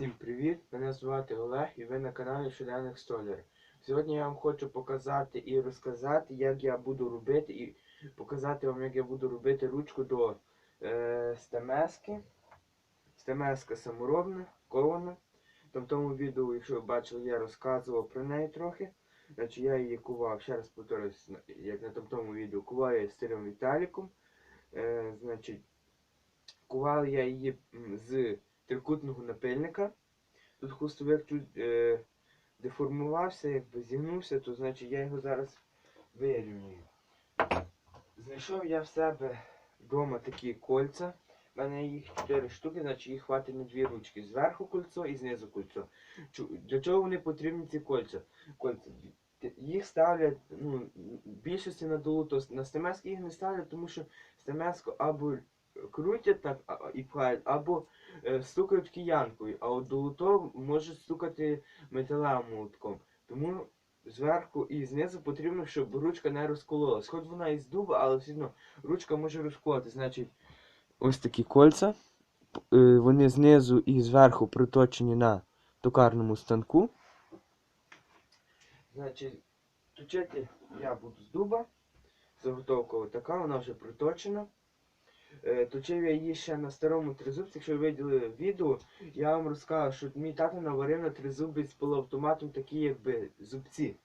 Всім привіт! Мене звати Олег і ви на каналі Щоденник Столяр. Сьогодні я вам хочу показати і розказати, як я буду робити, і показати вам, як я буду робити ручку до е, стамески. Стамеска саморобна, кована. Там в тому відео, якщо ви бачили, я розказував про неї трохи. Значить, я її кував, ще раз повторюсь, як на тому, відео, кував я стилем Віталіком. Е, значить, кував я її з трикутного напильника. Тут хустовик чуть е, деформувався, якби зігнувся, то значить я його зараз вирівнюю. Знайшов я в себе вдома такі кольця. У мене їх 4 штуки, значить їх хватить на дві ручки. Зверху кольцо і знизу кольцо. Для чого вони потрібні ці кольця? кольця? Їх ставлять, ну, більшості на долуто, на стемески їх не ставлять, тому що стемеску або крутять так і пхають, або е, стукають киянкою, а от долуто може стукати металевим молотком. Тому зверху і знизу потрібно, щоб ручка не розкололась. Хоч вона із дуба, але все одно ручка може розколоти. Значить, ось такі кольця. Е, Вони знизу і зверху приточені на токарному станку. Значить, точити я буду з дуба. Заготовка така, вона вже приточена. Е, Точив я її ще на старому тризубці, якщо ви виділи відео, я вам розказав, що мій тато наварив на з полуавтоматом такі якби зубці.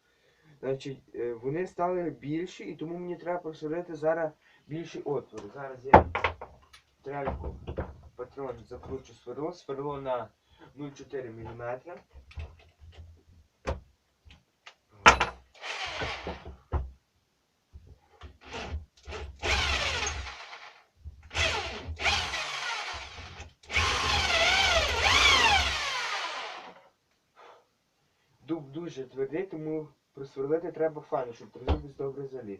Значить, е, вони стали більші і тому мені треба просверлити зараз більші отвори. Зараз я трельку патрон закручу сверло, сверло на 0,4 мм. Дуб дуже твердий, тому просверлити треба файно, щоб тризубець добре заліз.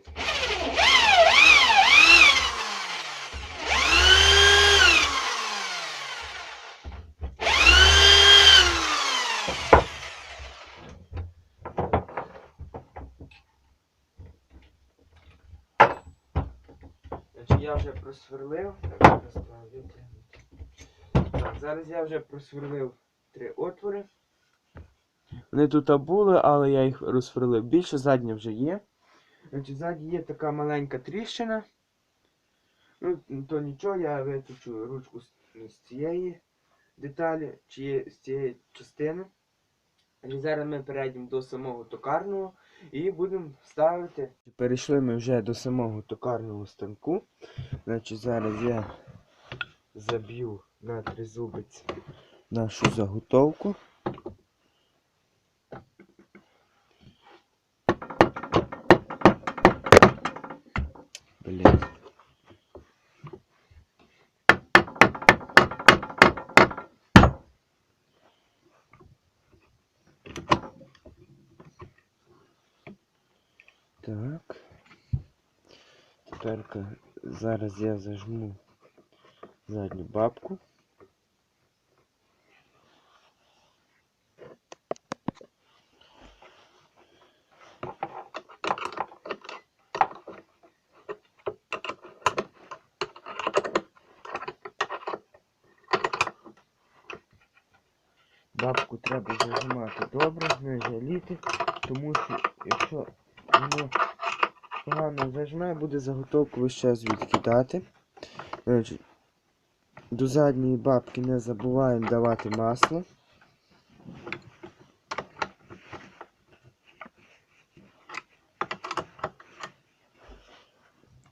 Я вже просверлив. Так, зараз я вже просверлив три отвори. Вони тут були, але я їх розсверлив. Більше задня вже є. Значить, ззаді є така маленька тріщина. Ну, то нічого, я виточу ручку з, з цієї деталі, чи з цієї частини. І зараз ми перейдемо до самого токарного і будемо ставити. Перейшли ми вже до самого токарного станку. Значить, зараз я заб'ю на тризубець нашу заготовку. Так. Тепер зараз я зажму задню бабку. Бабку треба зажимати добре, не жаліти, тому що якщо воно погано зажме, буде заготовку ще час відкидати. До задньої бабки не забуваємо давати масло.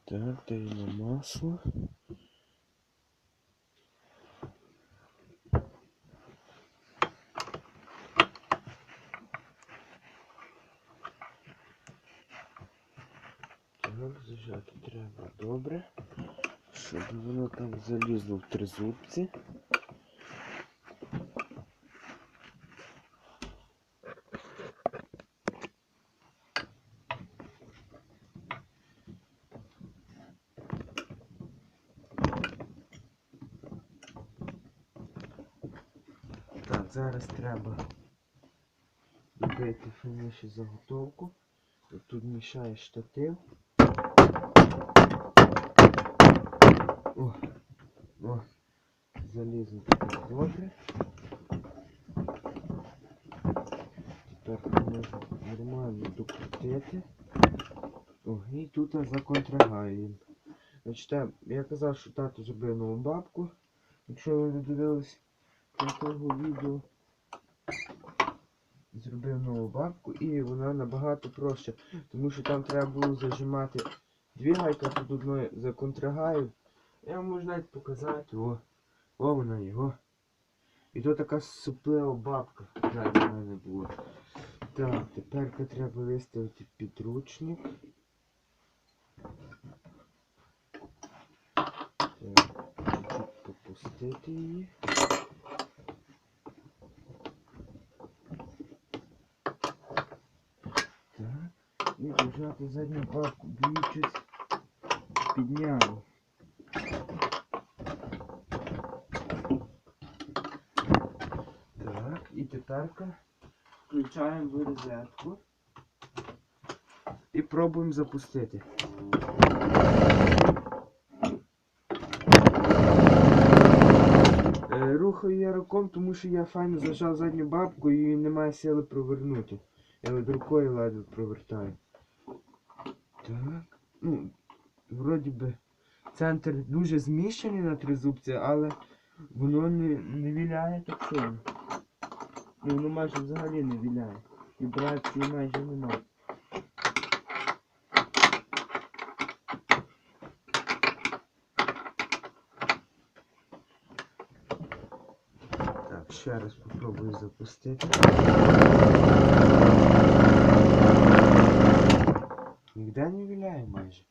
Так, даємо масло. Так, зажати треба добре, щоб воно там залізло в тризубці. Так, зараз треба добити фініші заготовку. Тут мішає штатив. О, нас залізний добре. Тепер можна нормально докрутити. О, і тут законтрагаємо. Я казав, що тату зробив нову бабку. Якщо ви не додивились того відео, зробив нову бабку і вона набагато проще, тому що там треба було зажимати дві гайки, тут одної законтрагаю. Я вам можу навіть показати. О, о вона його. І то така суплева бабка. Жаль, в мене було. Так, тепер треба виставити підручник. Так, попустити її. Так, і держати задню бабку, б'ючись, підняв. Так, і тепер включаємо в розетку і пробуємо запустити. Е, Рухаю я руком, тому що я файно зажав задню бабку і немає сили провернути. Я от рукою ледве провертаю. Так. Ну, вроді би центр дуже зміщений на тризубці, але воно не, не віляє так сильно. Ну, воно майже взагалі не віляє. Вібрації майже немає. Так, ще раз попробую запустити. Ніде не віляє майже.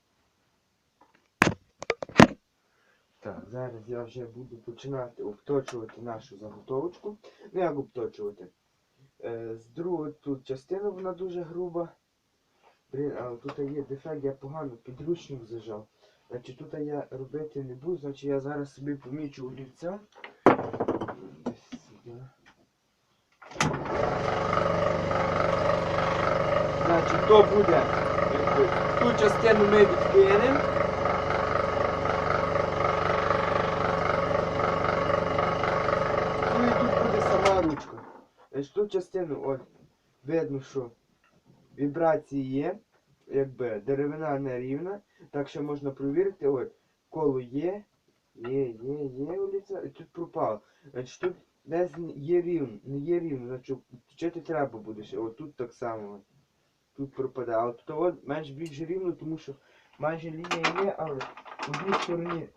Так, зараз я вже буду починати обточувати нашу заготовочку. Ну як обточувати? Е, з другої тут частина вона дуже груба. Блін, але тут є дефект, я погано підручник зажав. Значить тут я робити не буду, значить я зараз собі помічу олівця. Значить, то буде. Ту частину ми відкинемо. Ну і тут буде сама ручка. Значить, ту частину, от, видно, що вібрації є, якби деревина не рівна, так що можна провірити, от, коло є, є, є, є олівця, і тут пропало. Значить, тут десь є рівно, не є рівно, значить вчити треба буде ще. От тут так само. Тут пропадає. А тут от менш більш рівно, тому що майже лінія є, але в одній стороні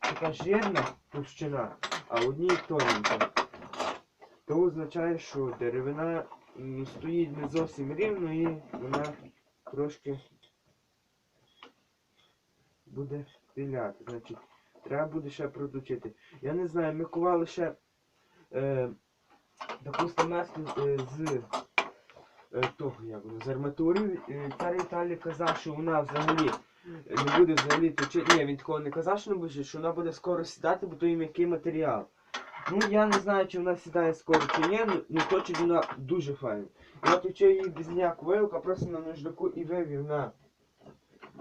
така жирна товщина, а в одній тоненька. То означає, що деревина стоїть не зовсім рівно і вона трошки буде піляти. Значить, треба буде ще проточити. Я не знаю, ми кували ще е, допустимо, место е, з е, того, як воно, з арматури. Цар Віталій казав, що вона взагалі не буде взагалі точити. Ні, він такого не казав, що не буде, що вона буде скоро сідати, бо то і м'який матеріал. Ну я не знаю, чи вона сідає скоро чи ні, ну, ну точить вона дуже файно. Я точив її без ніякого вилка, просто на нуждаку і вивів на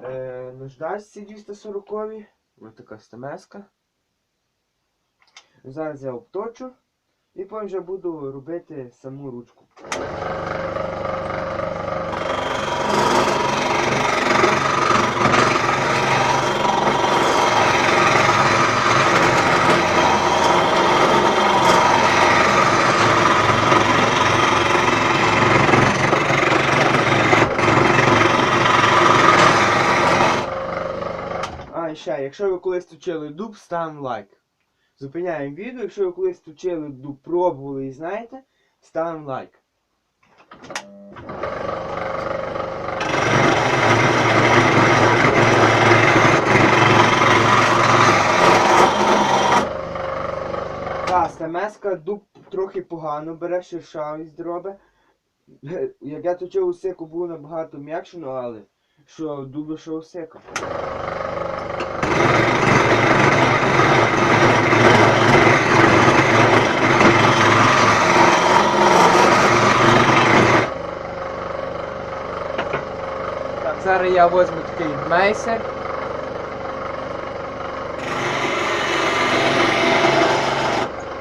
е, нуждачці 240 Ось така стамеска. Зараз я обточу і потім вже буду робити саму ручку. А, і ще, якщо ви колись точили дуб, ставимо лайк. Зупиняємо відео, якщо ви колись точили дуб, пробували і знаєте, ставимо лайк. Та, стамеска дуб трохи погано бере, шершавість дробе. Як я точив у сику, було набагато м'якше, ну але що дуб, що у сику. Я возьму такий мейсер.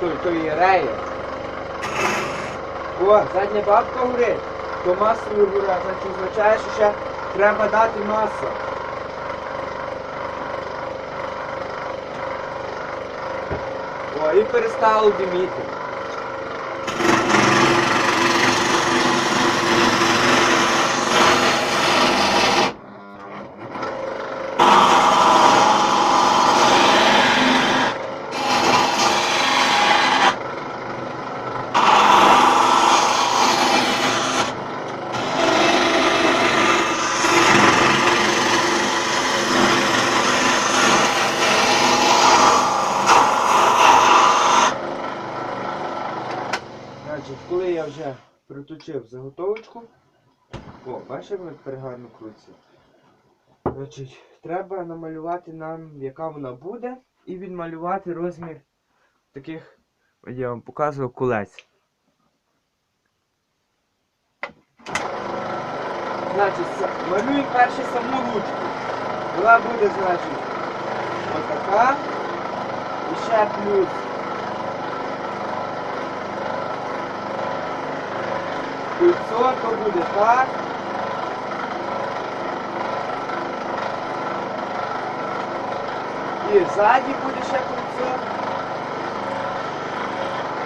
Той, той є реєр. О, задня бабка горить. то масовий гора, значить означає, що ще треба дати масла. О, і перестало диміти. Значить, коли я вже приточив заготовочку, о, бачиш, як перегально крутиться? Значить, треба намалювати нам, яка вона буде, і відмалювати розмір таких, я вам показував, колець. Значить, малюємо перше саму ручку. Вона буде, значить, отака. І ще плюс Кольцо то буде так. І ззаді буде ще кольцо.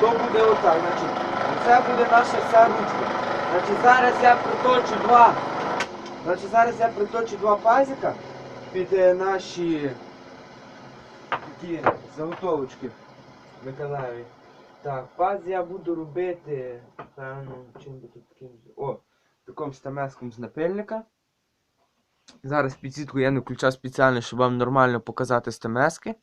То буде отак. Значить, це буде наша вся ручка. Значить, зараз я приточу два. Значить, зараз я приточу два пазика під е, наші такі заготовочки Миколаєві. Так, паз я буду робити, певно, чим би таким. О, таким стамеском з напильника. Зараз підсітку я не включав спеціально, щоб вам нормально показати стамески.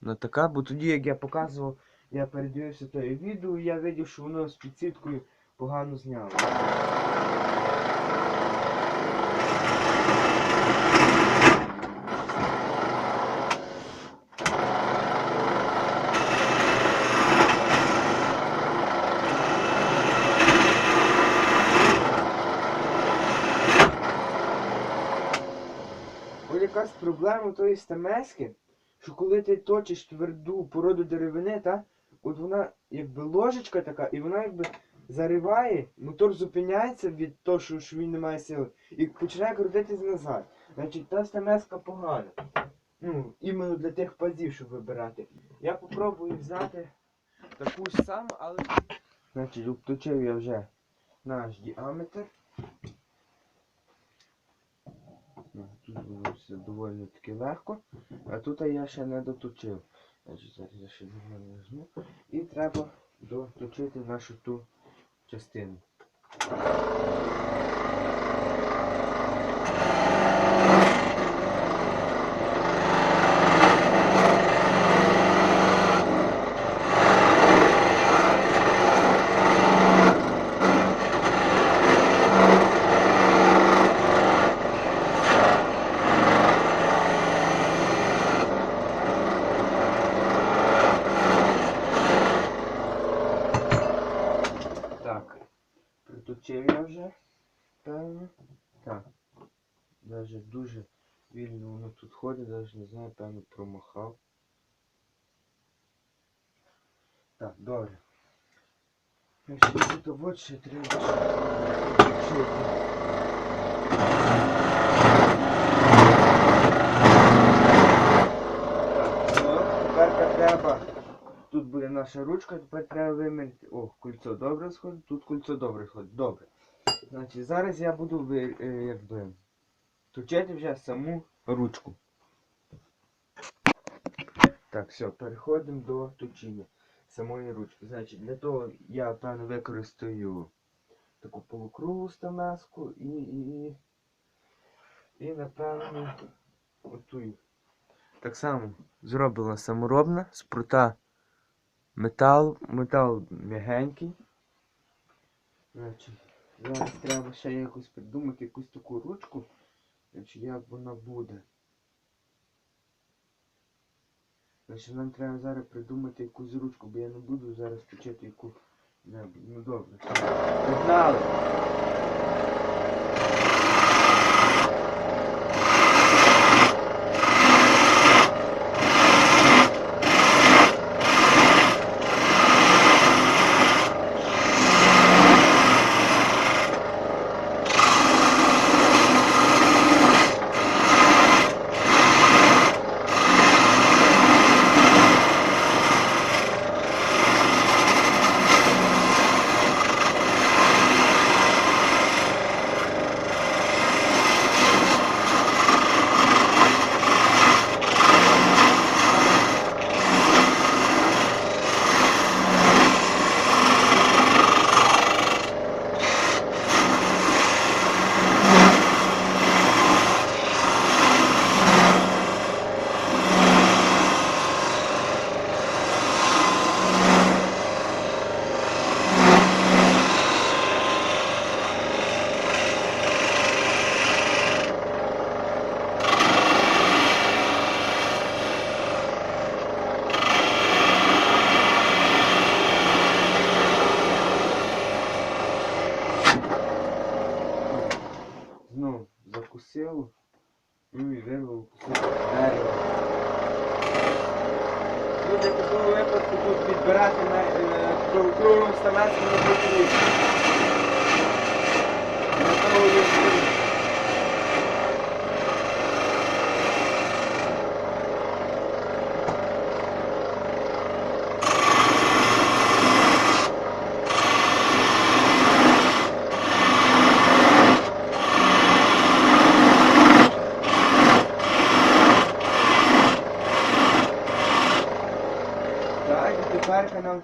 Ну така, бо тоді, як я показував, я передивився те відео і я видів, що воно з підсіткою погано зняло. Якась проблема тої стамески, що коли ти точиш тверду породу деревини, та, от вона якби ложечка така, і вона якби зариває, мотор зупиняється від того, що він не має сили, і починає крутитись назад. Значить, та стамеска погана. Ну, іменно для тих пазів, щоб вибирати. Я попробую взяти таку ж саму, але. Значить, обточив я вже наш діаметр. Ну, Тут було все доволі таки легко, а тут я ще не доточив. Зараз я ще нормально візьму. І треба доточити нашу ту частину. Так, приточив я вже, певно. Так. Даже дуже вільно воно тут ходить, даже не знаю, певно промахав. Так, добре. Ще треба ну, тепер треба. Тут буде наша ручка, тепер треба виміряти. О, кольцо добре сходить, тут кольцо добре сходить. Добре. Значить, зараз я буду ви, е, якби точити вже саму ручку. Так, все, переходимо до точіння самої ручки. Значить, для того я певно використаю таку полукруглу стамеску і, і, і, і напевно оту. Так само зроблена саморобна з прута метал, метал м'ягенький. Значить, зараз треба ще якось придумати якусь таку ручку. Значить, як вона буде. Значить, нам треба зараз придумати якусь ручку, бо я не буду зараз печати яку Не, Ну добре. Погнали!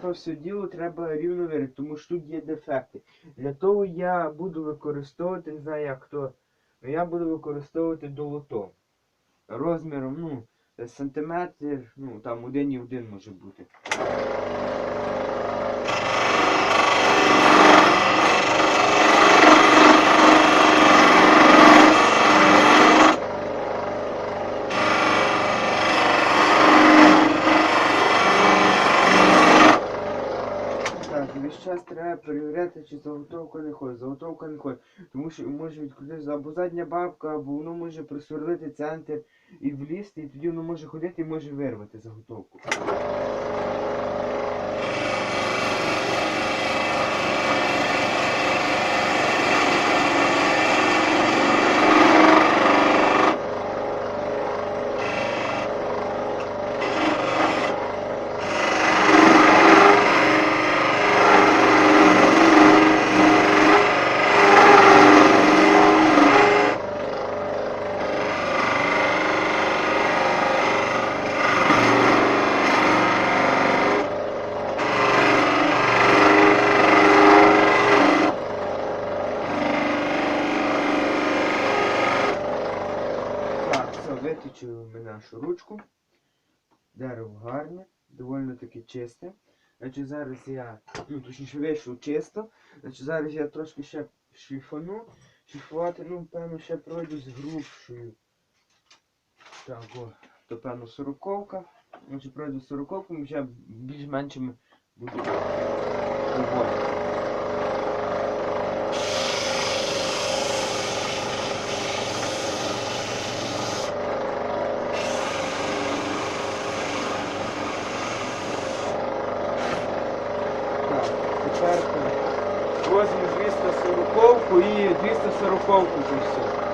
То все діло треба рівно вирити, тому що тут є дефекти. Для того я буду використовувати, не знаю як то, але я буду використовувати долото. Розміром, ну, сантиметр, ну там один і один може бути. Так, весь час треба перевіряти, чи заготовка не ходить. Заготовка не ходить. Тому що може відкрутитися або задня бабка, або воно може присверлити центр і влізти, і тоді воно може ходити і може вирвати заготовку. Так, все, виточили ми нашу ручку. Дерево гарне, доволі таки чисте. Значить, зараз я, ну точніше вийшов чисто. Значить, зараз я трошки ще шліфану. Шліфувати, ну, певно, ще пройдусь грубшою. Так, о, то певно сороковка. Значить, пройду сороковку, вже більш-меншими буду проводити. Так, тепер возьму 240 і 240 вже все.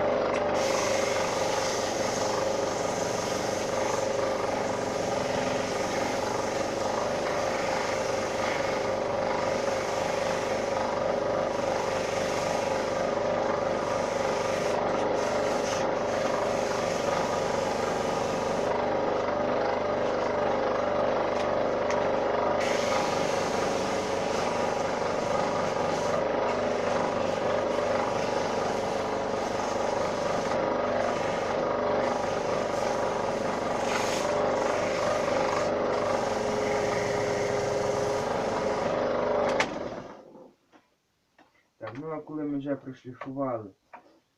Так, ну а коли ми вже прошліфували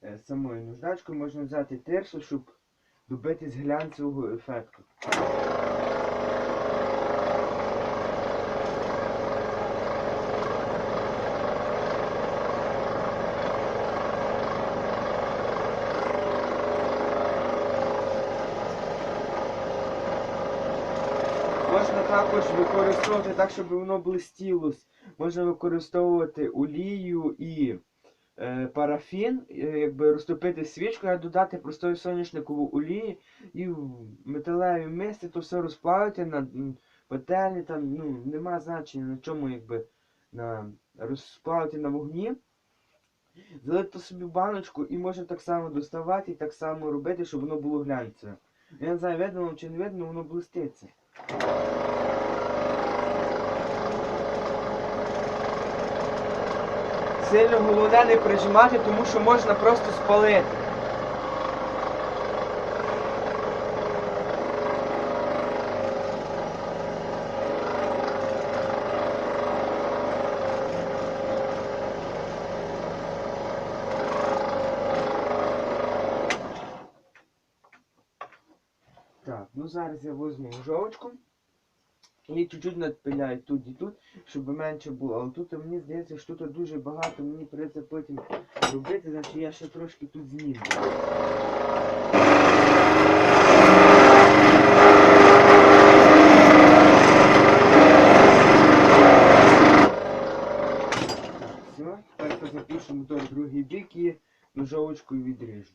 е, самою наждачкою, можна взяти тирсу, щоб добитись глянцевого ефекту. Можна також використовувати так, щоб воно блистіло. Можна використовувати олію і парафін, е, якби розтопити свічку, а додати простої соняшникову олії і в металеві мисці то все розплавити на м, пательні, там ну, нема значення на чому якби на, розплавити на вогні. Залити собі баночку і можна так само доставати і так само робити, щоб воно було глянцеве. Я не знаю, видно чи не видно, воно блиститься. Сильно головне не прижимати, тому що можна просто спалити. Так, ну зараз я візьму жовчку І чуть-чуть надпиляю тут і тут, щоб менше було. Але тут мені здається, що тут дуже багато, мені прийдеться потім робити, значить я ще трошки тут зніму. Все, тепер запишемо той другий бік і ножовочкою відріжу.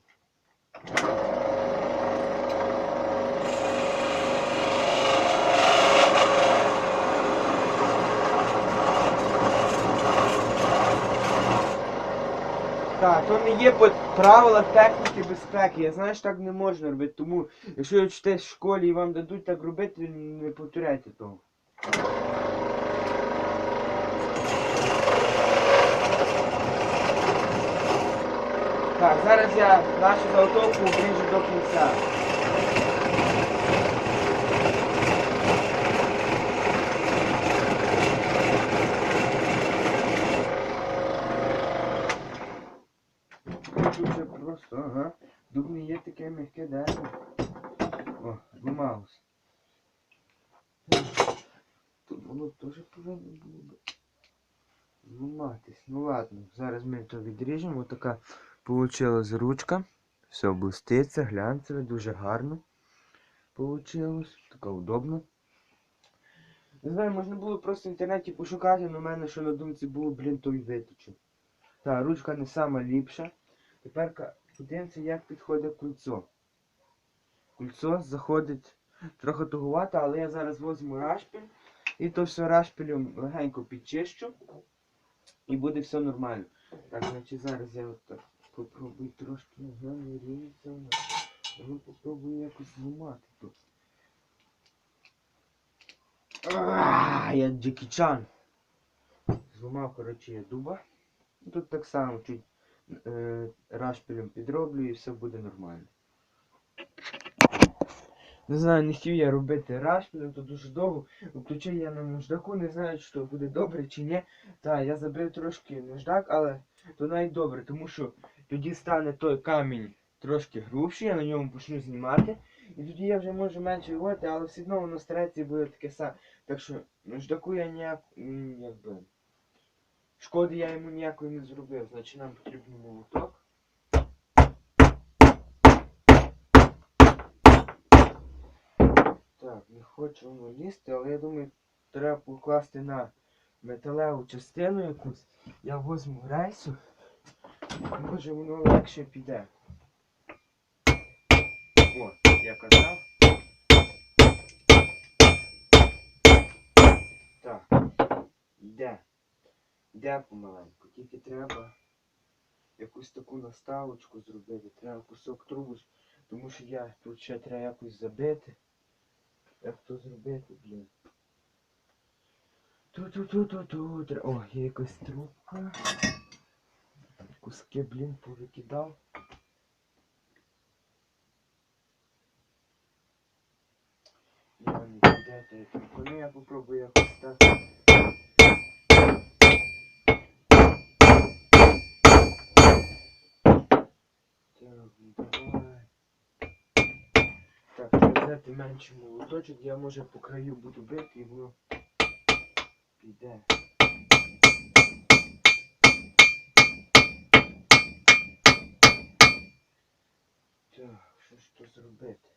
Так, то не є по правилах техніки безпеки. Я знаю, що так не можна робити. Тому, якщо ви вчитесь в школі і вам дадуть так робити, не повторяйте того. Так, зараз я нашу заготовку обріжу до кінця. Тут вже просто, ага. Дубне є таке м'яке дерево. О, зламалось. Тут воно теж повинно було би зламатись. Ну ладно, зараз ми то відріжемо. Ось така получилась ручка. Все блиститься, глянцеве, дуже гарно. Получилось. Така удобна. Не знаю, можна було просто в інтернеті пошукати, але в мене що на думці було, блін, той виточив. Так, ручка не сама ліпша. Тепер ка- подивимося, як підходить кульцо. Кульцо заходить трохи тугувато, але я зараз возьму рашпіль і то все рашпілем легенько підчищу. І буде все нормально. Так, значить зараз я от попробую трошки вона. Ну попробую якось зламати тут. А, я Джекі Чан. Зламав, коротше, я дуба. Тут так само чуть рашпілем підроблю і все буде нормально. Не знаю, не хотів я робити рашпілем, то дуже довго. Включив я на наждаку, не знаю, то буде добре чи ні. Так, я забив трошки наждак, але то навіть добре, тому що тоді стане той камінь трошки грубший, я на ньому почну знімати. І тоді я вже можу менше виводити, але все одно воно стареться і буде таке саме. Так що наждаку я ніяк, якби. Шкоди я йому ніякої не зробив, значить нам потрібен молоток. Так, не хочу воно лізти, але я думаю, треба покласти на металеву частину якусь. Я возьму рейсу. Може воно легше піде. О, я казав. Так, йде. Йде помаленьку. Тільки треба якусь таку наставочку зробити. Треба кусок трубу, тому що я тут ще треба якось забити. Як то зробити, блін? Ту-ту-ту-ту-ту. О, є якась трубка. Куски, блін, повикидав. Я не піде, я попробую якось. Так, ну давай. Так, треба взяти менший молоточок, я може по краю буду бити і воно піде. Так, що ж то зробити?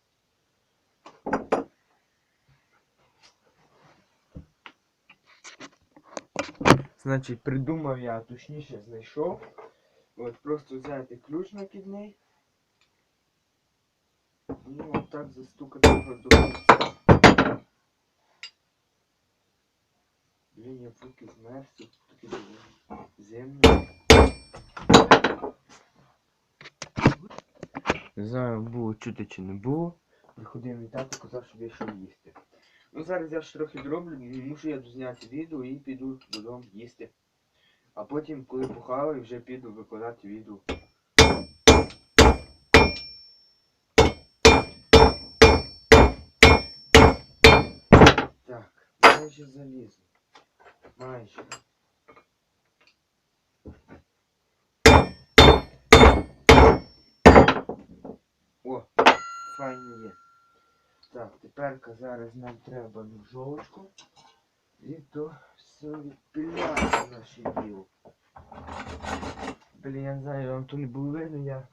Значить, придумав я, точніше знайшов. От просто взяти ключ накидний. І отак застукати кінця. Блін, я змерз, тут таке зимно. Не знаю, було чути чи не було. Приходив мій тато, казав, щоб я йшов їсти. Ну зараз я ще трохи дроблю, мушу я зняти відео і піду додому їсти. А потім, коли похаваю, вже піду викладати відео. Так, майже залізли. Майже. О, файно є. Так, тепер зараз нам треба ножовочку. І то все відпиляти наше діло. Блін, я не знаю, вам то не було видно, я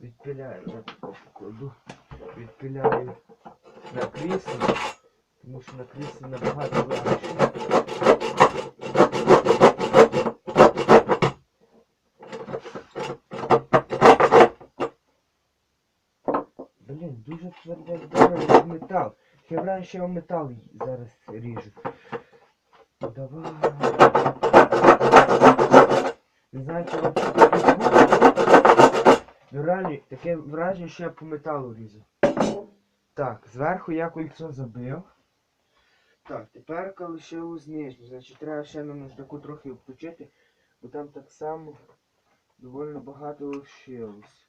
відпиляю, я покладу, відпиляю на крісло, тому що на кріслі набагато легше. Блін, дуже тверде як метал. Я раніше я метал зараз ріжу. Давай. Не знаю, чи. Ну реально, таке враження, що я по металу різу. Так, зверху я кольцо забив. Так, тепер лишилось нижню. Значить, треба ще нам наждаку трохи обточити, бо там так само доволі багато лишилось.